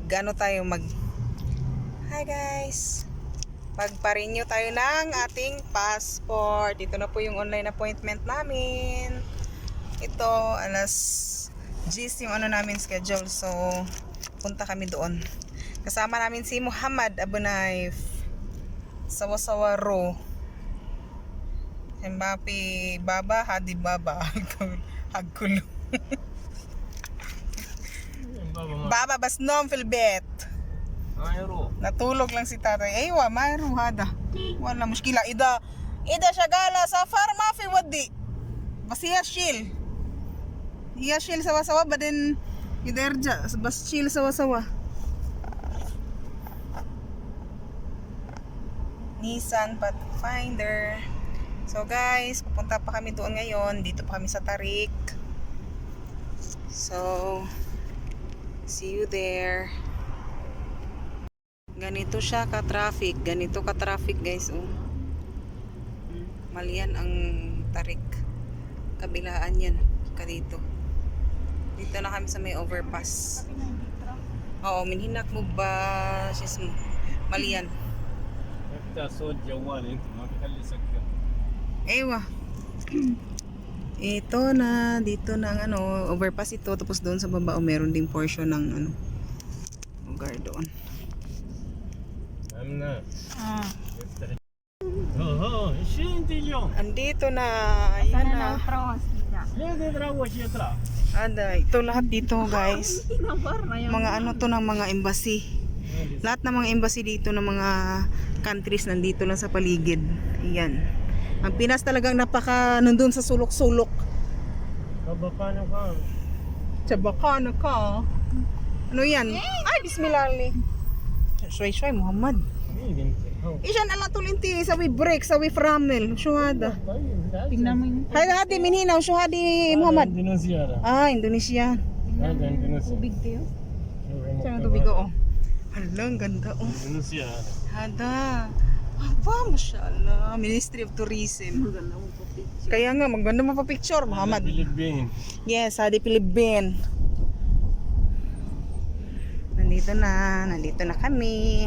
ano tayo mag Hi guys. Magpa-renew tayo ng ating passport. Ito na po yung online appointment namin. Ito alas 10 yung ano namin schedule. So punta kami doon. Kasama namin si Muhammad Abu Naif. Sawa-sawa ro. Mbappe Baba Hadi Baba. Hagkulo. Baba Basnom Filbet. Ayro. Natulog lang si tatay. Aywa, mayro hada. Wala muskila. Ida, ida syagala sa farma fi wadi. Basiya shil. Iya shil sawa-sawa ba din iderja. Bas shil sawa-sawa. Nissan Pathfinder. So guys, pupunta pa kami doon ngayon. Dito pa kami sa Tarik. So, See you there. Ganito siya ka-traffic. Ganito ka-traffic guys. Oh. Hmm, malian ang tarik. Kabilaan yan. Kadito. Dito na kami sa may overpass. Oo, minhinak mo ba? Sis mo. Malian. Efter såg Johan inte, eh. man kan aldrig söka. Ewa. Ito na, dito na ang ano, overpass ito. Tapos doon sa baba, oh, meron ding portion ng ano, lugar doon. I'm not. Ah. Oh, oh, Andito na, ayan na. Ada, ito lahat dito guys. Mga ano to ng mga embassy. Lahat ng mga embassy dito ng mga countries nandito lang sa paligid. Ayan. Ang Pinas talagang napaka nandun sa sulok-sulok. Chabacana ka. Chabacana ka. Ano yan? Ay, bismillah. ni. Shway shway Muhammad. Isyan ala tulinti sa we break sa we framel syuhada. Tingnan mo yun. Hay hadi minhinaw syuhadi Muhammad. Indonesia. Ah, Indonesia. Ah, Indonesia. Ubig tayo. Sa tubig oo. Halang ganda oh. Indonesia. Hada. Aba, mashallah. Ministry of Tourism. Maganda mo pa picture. Kaya nga, maganda mo pa picture, Muhammad. Philippine. Yes, Hadi Philippine. Nandito na, nandito na kami.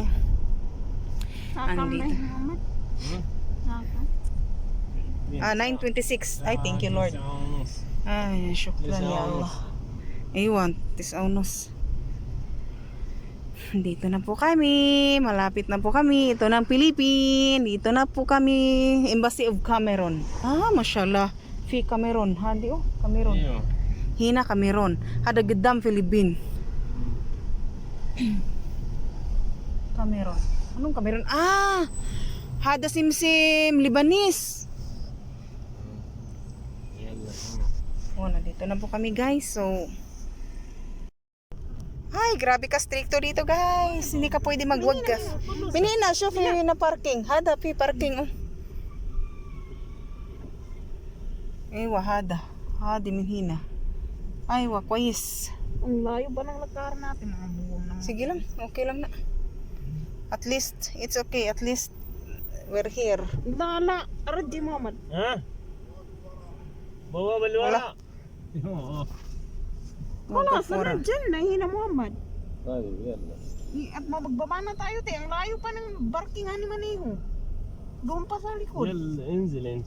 Nandito. Ah, 926. I thank you, Lord. Ay, shukran ya Allah. Iwan, tis aunos. Dito na po kami. Malapit na po kami. Ito na ang Pilipin. Dito na po kami. Embassy of Cameron. Ah, mashallah. Fi Cameron. Hadi oh, Cameron. Yeah. Hina Cameron. Hadagadam, Philippine. Cameron. Anong Cameron? Ah! Hada Simsim, Libanis. Oh, nandito na po kami guys. So, ay, grabe ka stricto dito, guys. Hindi ka pwede magwag ka. Minina, chef, na parking. Hada, pi, parking. Oh. Ewa, hada. Hadi, minhina. Ay, wa, kwayis. Ang layo ba ng lakar natin? Mga buwang na. Sige lang, okay lang na. At least, it's okay. At least, we're here. Dala, arad di mamad. Ha? Bawa, balwala. Wala. Oo. Wala, sunod dyan. Nahihina Muhammad. Tayo, yan. At magbaba na tayo, te. Ang layo pa ng barking ani maniho. Doon pa sa likod. Well, insulin.